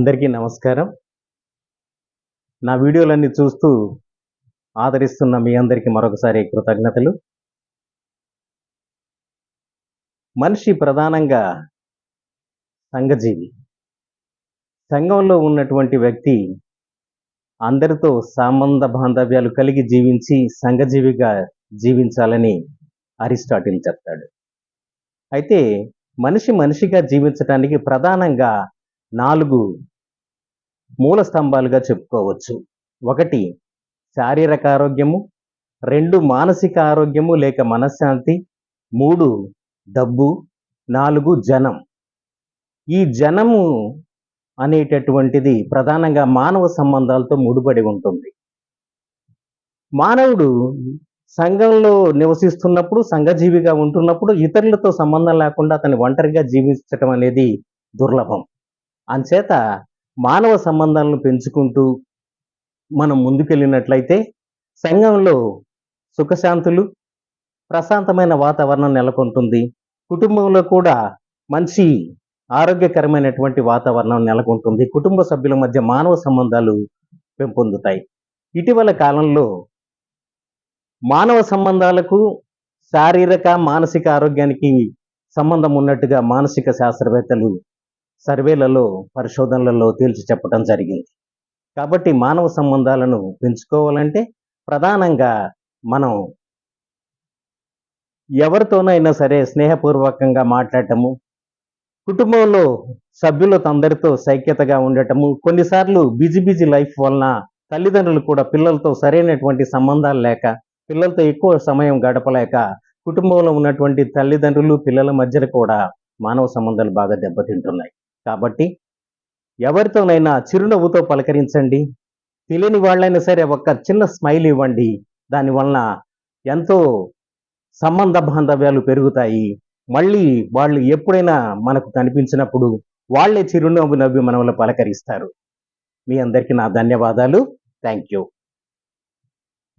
అందరికీ నమస్కారం. నా వీడియోలన్నీ చూస్తూ ఆదరిస్తున్న మీ అందరికీ మరొకసారి కృతజ్ఞతలు. మనిషి ప్రధానంగా సంఘజీవి. సంఘంలో ఉన్నటువంటి వ్యక్తి అందరితో సంబంధ బాంధవ్యాలు కలిగి జీవించి సంఘజీవిగా జీవించాలని అరిస్టాటిల్ చెప్తాడు. అయితే మనిషి మనిషిగా జీవించడానికి ప్రధానంగా నాలుగు మూల స్తంభాలుగా చెప్పుకోవచ్చు. ఒకటి శారీరక ఆరోగ్యము. రెండు మానసిక ఆరోగ్యము లేక మనశ్శాంతి. మూడు డబ్బు. నాలుగు జనం. ఈ జనము అనేటటువంటిది ప్రధానంగా మానవ సంబంధాలతో ముడిపడి ఉంటుంది. మానవుడు సంఘంలో నివసిస్తున్నప్పుడు సంఘజీవిగా ఉంటున్నప్పుడు ఇతరులతో సంబంధం లేకుండా అతని ఒంటరిగా జీవించటం అనేది దుర్లభం. అంచేత మానవ సంబంధాలను పెంచుకుంటూ మనం ముందుకెళ్ళినట్లయితే సంఘంలో సుఖశాంతులు ప్రశాంతమైన వాతావరణం నెలకొంటుంది. కుటుంబంలో కూడా మంచి ఆరోగ్యకరమైనటువంటి వాతావరణం నెలకొంటుంది. కుటుంబ సభ్యుల మధ్య మానవ సంబంధాలు పెంపొందుతాయి. ఇటీవల కాలంలో మానవ సంబంధాలకు శారీరక మానసిక ఆరోగ్యానికి సంబంధం ఉన్నట్టుగా మానసిక శాస్త్రవేత్తలు సర్వేలలో పరిశోధనలలో తేల్చి చెప్పడం జరిగింది. కాబట్టి మానవ సంబంధాలను పెంచుకోవాలంటే ప్రధానంగా మనం ఎవరితోనైనా సరే స్నేహపూర్వకంగా మాట్లాడటము కుటుంబంలో సభ్యులతో అందరితో సైక్యతగా ఉండటము కొన్నిసార్లు బిజీ బిజీ లైఫ్ వలన తల్లిదండ్రులు కూడా పిల్లలతో సరైనటువంటి సంబంధాలు లేక పిల్లలతో ఎక్కువ సమయం గడపలేక కుటుంబంలో ఉన్నటువంటి తల్లిదండ్రులు పిల్లల మధ్యన కూడా మానవ సంబంధాలు బాగా దెబ్బతింటున్నాయి. కాబట్టి ఎవరితోనైనా చిరునవ్వుతో పలకరించండి. తెలియని వాళ్ళైనా సరే ఒక్క చిన్న స్మైల్ ఇవ్వండి. దానివలన ఎంతో సంబంధ బాంధవ్యాలు పెరుగుతాయి. మళ్ళీ వాళ్ళు ఎప్పుడైనా మనకు కనిపించినప్పుడు వాళ్ళే చిరునవ్వు నవ్వి మనల్ని పలకరిస్తారు. మీ అందరికీ నా ధన్యవాదాలు. Thank you.